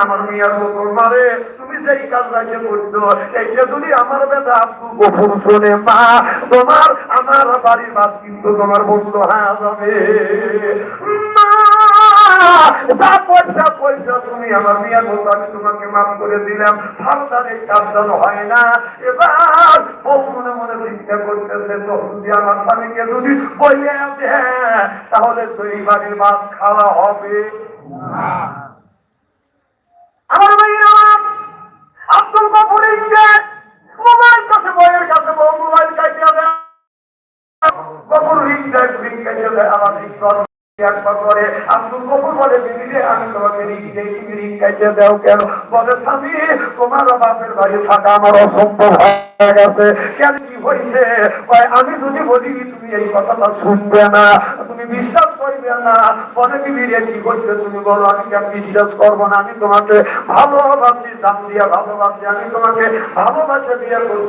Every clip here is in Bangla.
আমার বাড়ির বাদ কিন্তু তোমার বন্ধু হয়ে পয়সা পয়সা তুমি আমার মিয়ার মতো আমি তোমাকে মাফ করে দিলাম। ভারতার এই হয় না। এবার মনে মনে চিন্তা করতেছে যদি আমার স্বামীকে যদি হ্যাঁ তাহলে তো বাড়ির ভাত খাওয়া হবে। আমার ভাইয়ের আমার আব্দুল গফুর ইংরেজ মোবাইল কাছে বইয়ের কাছে মোবাইল কাটিয়ে দেয় গফুর রিং দেয় রিং কাটিয়ে দেয় থাকা আমার অসম্ভব হয়ে আমি যদি বলি, তুমি এই কথাটা শুনবে না। তুমি বিশ্বাস না? বলে দিদি কি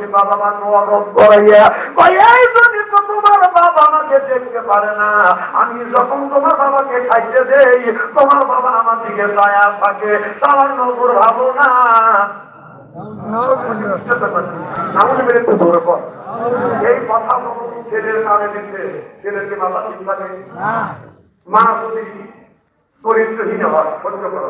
বাবা মা নরদ করাইয়া, কয়, এই তো তোমার বাবা আমাকে দেখতে পারে না, আমি যখন তোমার বাবাকে খাইতে দেই, তোমার বাবা আমার দিকে ছায়া থাকে। তার নজর ভালো না। আমাদের মেরে তো ধরে পড় এই কথা ছেলের কানে দিচ্ছে ছেলেকে মাথা ঠিক থাকে যদি চরিত্রহীন হয় সহ্য করা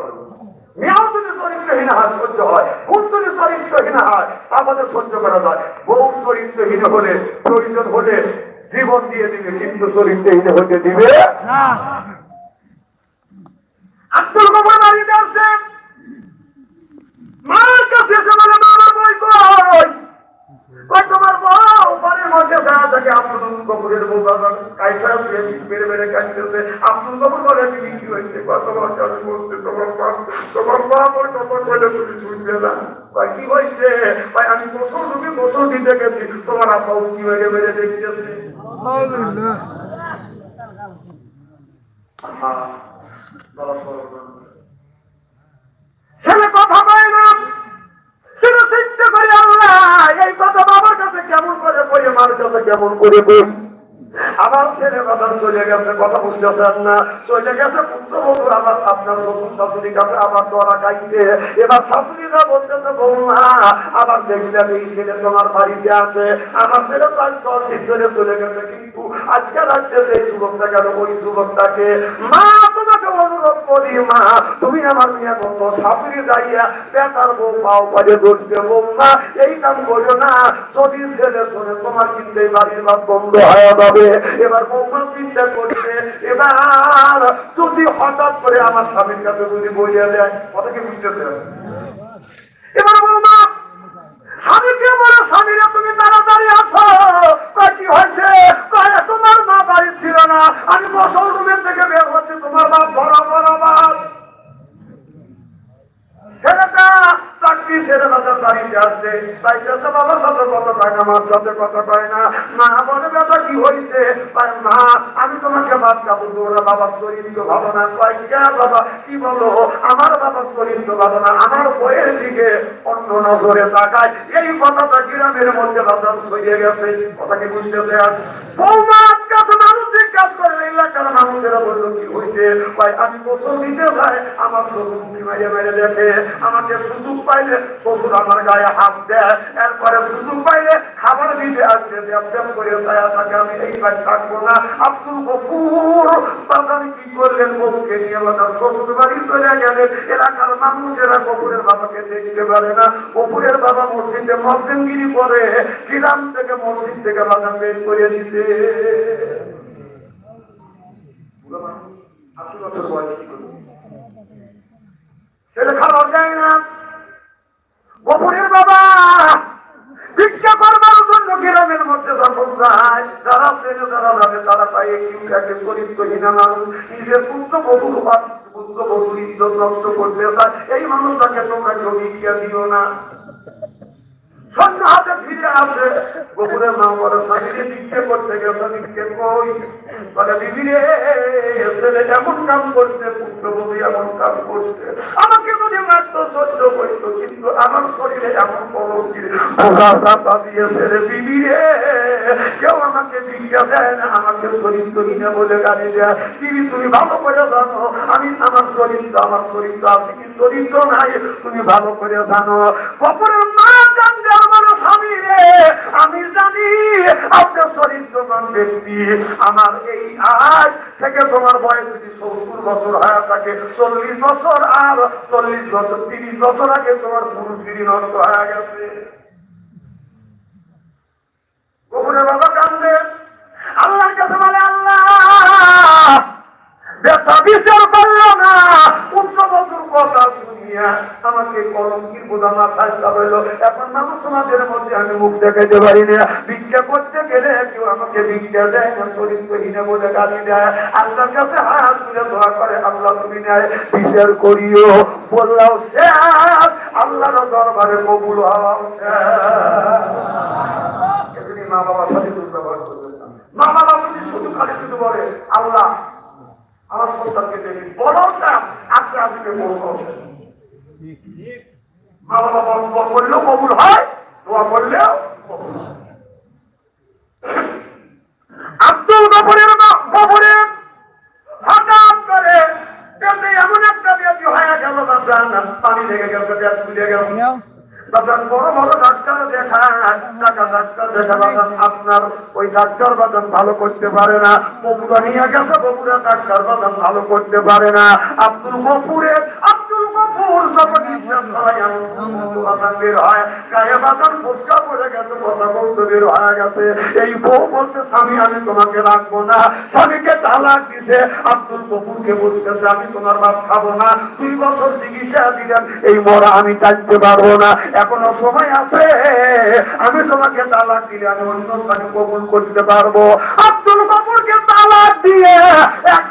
মেয়েও যদি চরিত্রহীন হয় সহ্য হয় বোন যদি চরিত্রহীন হয় আমাদের সহ্য করা যায়। বউ চরিত্রহীন হলে প্রয়োজন হলে জীবন দিয়ে দিবে কিন্তু চরিত্রহীন হতে দিবে না বাড়িতে আসছে মার কাছে এসে বলে মামার বই কই কই তোমার বউ বাড়ির মধ্যে দাঁড়া থাকে আব্দুল কপুরের বউ বাবা কাশতেছে আব্দুল বলে তুমি কি হয়েছে? কত বলছে তোমার বাপ তোমার বাপ কথা কইলে তুমি শুনবে না? কয় কি হয়েছে? ভাই আমি গোসল তুমি গোসল দিতে গেছি। তোমার আব্বা উঠি দেখতেছে? ছেলে কথা বলে না। ছেলে চিন্তা করে আল্লাহ এই কথা বাবার কাছে কেমন করে বই মার কাছে কেমন করে বই আমার ছেলে কথা চলে গেছে, কথা বুঝতেছেন না। চলে গেছে, পুত্র বধু আবার আপনার শ্বশুর শাশুড়ির কাছে আবার দরা খাইছে এবার শাশুড়িরা বলতেছে, বৌমা, আবার দেখলাম এই ছেলে তোমার বাড়িতে আছে। আমার ছেলে তো আজ দশ দিন চলে গেছে, কিন্তু আজকে রাজ্যের এই যুবকটা কেন ওই যুবকটাকে, মা করি মা, তুমি আমার মেয়ে বন্ধু শাশুড়ি যাইয়া বেতার বউ পাও পারে ধরতে বৌমা এই কাম করো না। যদি ছেলে শোনে, তোমার কিন্তু বাড়ির বাপ বন্ধ হয়ে যাবে। এবার বৌমা চিন্তা করছে, এবার যদি হঠাৎ করে আমার স্বামীর কাছে যদি বইয়া দেয়, কথা কি বুঝতেছে এবার বলে স্বামীরা, তুমি তাড়াতাড়ি আছো। কি হয়েছে? তোমার মা বাড়ি ছিল না। আমি বসল রুমের থেকে বের হচ্ছে, তোমার মা বড় বড় বাপ আসছে চাইতেছে বাবার সাথে কত টাকা, মার সাথে পায় না। মা বলে কি হয়েছে? মা, আমি তোমাকে বাবার কয় কে বাবা, কি বলো? আমার বাবার ভালো না, আমার বইয়ের দিকে অন্য নজরে তাকায়। এই কথাটা গ্রামের মধ্যে বাজার ছড়িয়ে গেছে কথা কি বুঝতে মানুষেরা বলল, কি হয়েছে ভাই, আমি গোসল দিতে যাই আমার শ্বশুর মেরে মেরে দেখে, আমাকে সুযোগ পাইলে শ্বশুর আমার গায়ে হাত দেয়, এরপরে সুযোগ পাইলে খাবার দিতে আসছে দেব করে ছায়া থাকে, আমি এই কাজ থাকব না। আব্দুল গফুর, বাজারে কি করলেন? বউকে নিয়ে বাজার শ্বশুর বাড়ি চলে গেলেন। এলাকার মানুষেরা গফুরের বাবাকে দেখতে পারে না। গফুরের বাবা মসজিদে মসজিদগিরি করে, গ্রাম থেকে মসজিদ থেকে বাজার বের করে দিতে। আশি বছর বাবা ভিক্ষা করবার জন্য গ্রামের মধ্যে যখন যায় যারা ছেলে যারা যাবে তারা তাই একটু একে চরিত্রহীন মানুষ নিজের পুত্র বধু পুত্র বধুর ইজ্জত নষ্ট করতে এই মানুষটাকে তোমরা কেউ ভিক্ষা দিও না। সন্ধ্যা হাতে আসে গোপুরের নাম বলে স্বামীকে করতে কই? বলে রে ছেলে এমন কাম করছে পুত্রবধূ এমন কাম করছে। আমাকে যদি মাত্র সহ্য করতো কিন্তু আমার শরীরে এমন কলম দিয়ে বোঝা দিয়েছে রে দিদি রে কেউ আমাকে ভিক্ষা দেয় না আমাকে চরিত্রহীনে বলে গাড়ি দেয়। দিদি তুমি ভালো করে জানো আমি আমার আছে কি চরিত্র নাই। তুমি ভালো করে জানো কপরের মা জানতে আমার স্বামী রে আপনার চরিত্রবান ব্যক্তি। আমার এই আজ থেকে তোমার বয়স যদি সত্তর বছর হয়ে থাকে, চল্লিশ বছর আর চল্লিশ বছর, তিরিশ বছর আগে তোমার পুরুষগিরি নষ্ট হয়ে গেছে। কবুরের বাবা কান্দে। আল্লাহর বিচার করল না পুত্রবধুর কথা শুনিয়া আমাকে কলঙ্কির বোঝা মাথায় চাপাইলো এখন মানুষ সমাজের মধ্যে আমি মুখ দেখাইতে পারি না ভিক্ষা করতে গেলে কেউ আমাকে ভিক্ষা দেয় না চরিত্রহীনে বলে গালি দেয় আল্লাহর কাছে হাত তুলে দোয়া করে আল্লাহ তুমি নেয় বিচার করিও বললাম শেষ আল্লাহর দরবারে কবুল হওয়াও শেষ মা বাবার সাথে দুর্ব্যবহার করবেন না। মা বাবা যদি শুধু খালি শুধু বলে আল্লাহ আমার সন্তানকে দেখি না আজকে আজকে বলব মা বাবা বল- বল- বললেও কবুল হয়, দোয়া করলেও কবুল হয়। আব্দুল গফুরের গফুরের হঠাৎ করে এমন একটা ব্যাধি হয়ে গেল বাজান পানি লেগে গেল ফুলে গেল। বড় বড় ডাক্তার দেখান টাকা আপনার ওই ডাক্তার বাজান ভালো করতে পারে না। বগুড়া নিয়ে গেছে, বগুড়া ডাক্তার বাজান ভালো করতে পারে না। আব্দুল গফুরের এই বউ বলছে, স্বামী, আমি তোমাকে রাখব না। স্বামীকে তালাক দিছে, আব্দুল গফুরকে বলতেছে, আমি তোমার খাব না। দুই বছর চিকিৎসা দিলেন, এই মরা আমি টানতে পারব না। এখনও সময় আছে, আমি তোমাকে তালাক দিলে আমি অন্য স্বামী কবুল করতে পারব। আব্দুল গফুরকে তালাক দিয়ে একটা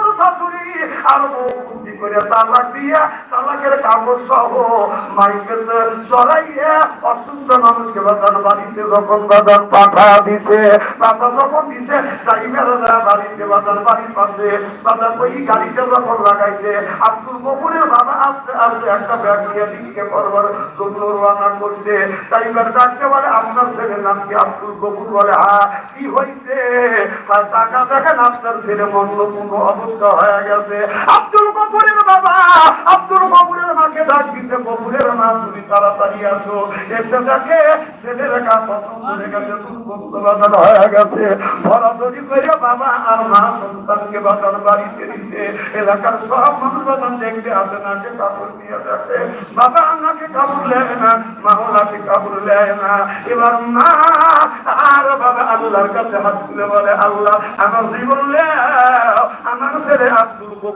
বাড়িতে যখন বাজার পাঠা দিছে পাঠা যখন দিছে বাড়িতে যখন লাগাইছে, আব্দুল কপুরের বাবা আস্তে আস্তে একটা ব্যাগ নিয়ে দিকে করবার জন্য রওনা করছে। ড্রাইভার ডাকতে বলে, আপনার ছেলের নাম কি আব্দুল কপুর বলে হ্যাঁ কি হয়েছে টাকা দেখেন, আপনার ছেলে অবস্থা হয়ে গেছে। আব্দুল কপুরের বাবা, আব্দুল কপুরের মাকে ডাক দিতে কপুরের মা, তুমি তাড়াতাড়ি আসো। এসে দেখে ছেলের গা পছন্দ হয়ে গেছে নেয় না নেয় না। এবার মা আর বাবা হাত বলে, আল্লাহ, আমার জীবন লেও আমার ছেলে আব্দুল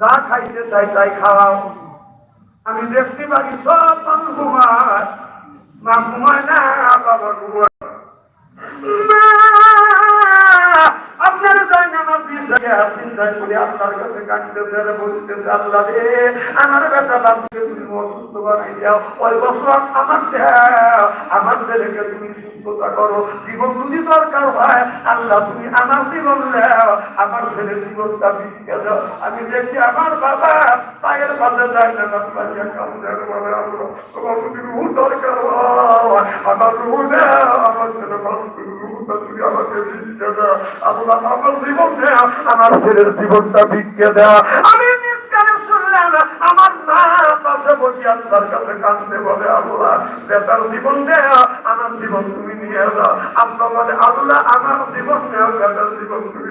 যা খাইতে চাই তাই খাওয়াও আমি দেখছি বাড়ি সব মা ঘুমায় না বাবা ঘুমায় আপনার জায়নামাজ বিষয়ে চিন্তায় করে আপনার কাছে কাটতে ধরে বলতেছে, আল্লাহ রে, আমার বেটা বাচ্চাকে তুমি অসুস্থ বানাই দাও। ওই বছর আমার আমার ছেলেকে তুমি সুস্থতা করো। জীবন যদি দরকার হয়, আল্লাহ তুমি আমার জীবন দাও। আমার ছেলের জীবনটা ভিক্ষে দাও। আমি দেখছি আমার বাবা পায়ের পাশে যায় না পাশে কামড়ে বলে তোমার রুহ দরকার আমার রুহ দাও, আমার ছেলে রুহটা তুমি আমাকে ভিক্ষে দাও। আল্লাহ আমার জীবন দেয়া আমার ছেলের জীবনটা ভিক্ষে দেয়া আমি আমার মা পাশে বসে আল্লাহর কাছে কাঁদতে বলে আল্লাহ বেতার জীবন দেও আমার জীবন তুমি নিয়ে যাও আল্লাহ বলে, আল্লাহ, আমার জীবন নেও বেতার জীবন তুমি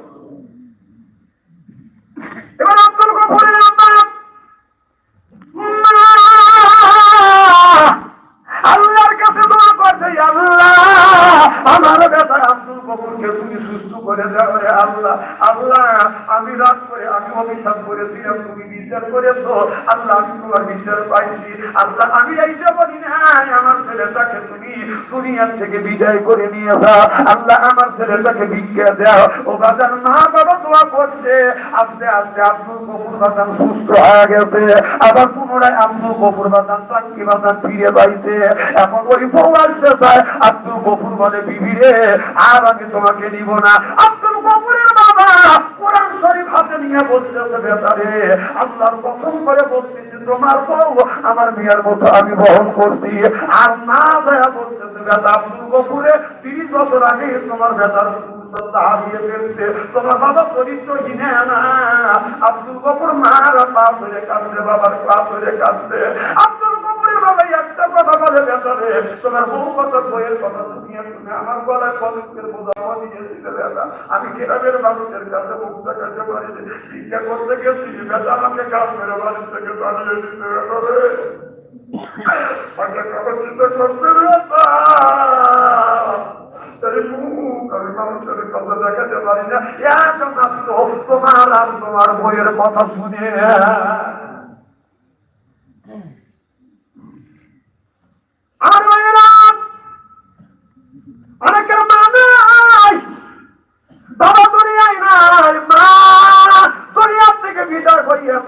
করে দাও আল্লাহ। আল্লাহ, আমি রাত করে, আমি অভিশাপ করেছিলাম তুমি বিচার করেছ। আল্লাহ, আমি তোমার বিচার পাইছি। আল্লাহ, আমি এইটা বলি না ছেলেটাকে তুমি দুনিয়ার থেকে বিদায় করে নিয়ে আল্লাহ আমার ছেলেটাকে ভিক্ষা ও বাজার মা বাবা দোয়া করছে। আস্তে আস্তে আব্দুল কবুর বাজান সুস্থ হয়ে গেছে। আবার পুনরায় আব্দুল কবুর বাজান টাঙ্কি বাজান ফিরে পাইছে। এখন ওই বউ আসতে চায়। আব্দুল কবুর বলে, বিবি রে, আর আমি তোমাকে নিব না। আব্দুল শরীফ হাতে নিয়ে বলতেছে বেতারে আল্লাহর কসম করে বলতেছে তোমার বউ আমার মেয়ের মতো আমি বহন করছি। আর না দেয়া বলতেছে বেটা আব্দুল কবুরে তিরিশ বছর আগে তোমার বেতার তোমার বাবা চরিত্রহীন না। আব্দুল কপুর মার পা ধরে কাঁদছে, বাবার পা ধরে কাঁদছে। আব্দুল কপুরের বাবা একটা কথা বলে ভেতরে তোমার বউ কথা বইয়ের কথা শুনিয়ে শুনে আমার গলায় কলঙ্কের বোঝামা দিয়েছিল বেটা। আমি গ্রামের মানুষের কাছে মুখটা কাছে পারি শিক্ষা করতে গেছি, বেটা, আমাকে কাজ করে বাড়ি থেকে চিন্তা করতে মুখ দেখাতে তোমার আর তোমার বইয়ের কথা শুনে আর অনেকের মা নাই বাবা দুনিয়ায়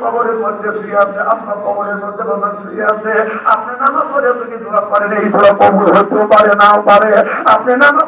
কবরের মধ্যে শুয়ে আছে আপনার কবরের মধ্যে বাবা শুয়ে আছে। আপনি নামাজ পড়ে যদি দোয়া করেন? এই দোয়া কবুল হতেও পারে, নাও পারে। আপনি নামাজ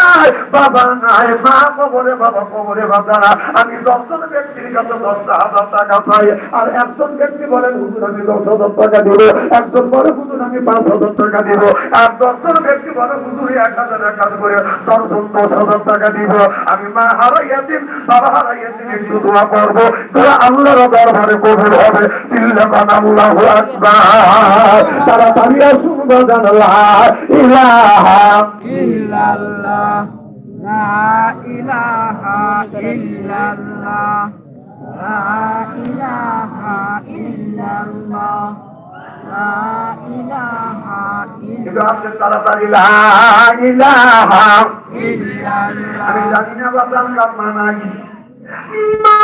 নাই, বাবা নাই, মা কবরে, বাবা কবরে, বাবা আমি দশজন ব্যক্তির কাছে দশটা হাজার টাকা পাই আর একজন ব্যক্তি বলেন, হুজুর, আমি দশ হাজার টাকা দিব। একজন বলে, হুজুর, আমি পাঁচ হাজার টাকা দিব। আর দশজন ব্যক্তি বলে, হুজুর এক হাজার এক হাজার করে দশজন দশ হাজার টাকা দিব। আমি মা হারাইয়াছিন বাবা হারাইয়াছিন একটু দোয়া করব। দোয়া আল্লাহর দরবারে কবুল হবে। চিল্লামান আল্লাহ আকবার। তাড়াতাড়ি আসুন, বাজান লা ইলাহা illallah la ilaha illallah la ilaha illallah la ilaha কিন্তু আসেন তাড়াতাড়ি লা আমি জানি না বাবা আমরা মা নাই মা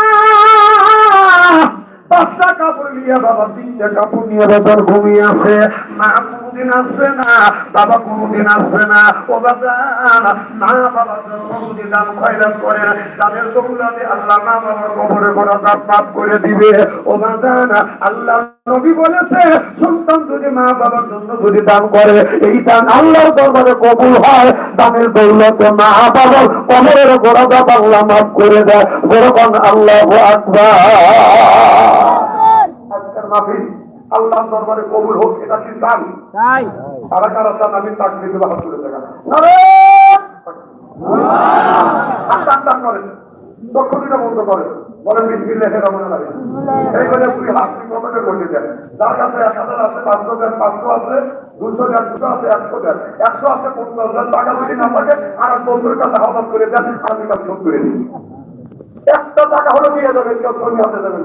পাঁচটা কাপড় নিয়ে বাবা, তিনটা কাপড় নিয়ে বাবার কোনোদিন আসবে না, বাবা কোনোদিন আসবে না। ও বাবা, না, বাবা কোনোদিন দাম খয়রাত করে তাদের দৌলাতে আল্লাহ না বাবার কবরে করা তার পাপ করে দিবে। ও বাবা, আল্লাহ নবী বলেছে সন্তান যদি মা বাবার জন্য যদি দান করে এই দান আল্লাহর দরবারে কবুল হয় দানের দৌলতে মা বাবার কবরের গোড়া দাপ আল্লাহ মাফ করে দেয়। যেরকম আল্লাহ আজকের মাহফিল আল্লাহর দরবারে কবুল হোক এটা কি কারা কারা চান আমি তাকবীর দেবো হাত তুলে দেখা করেন। বন্ধ করে বলেন বিসমিল্লাহ রহমান রাহিম এই বলে দুই হাত দুই কমেন্টে বসে দেন? যার কাছে এক হাজার আছে পাঁচশো দেন পাঁচশো আছে দুশো দেন দুশো আছে একশো দেন। একশো আছে পঞ্চাশ দেন। টাকা যদি না থাকে আর এক বন্ধুর কাছে করে দেন আমি শোধ করে দিই। একটা টাকা হলো দিয়ে দেবেন কেউ সঙ্গে হাতে দেবেন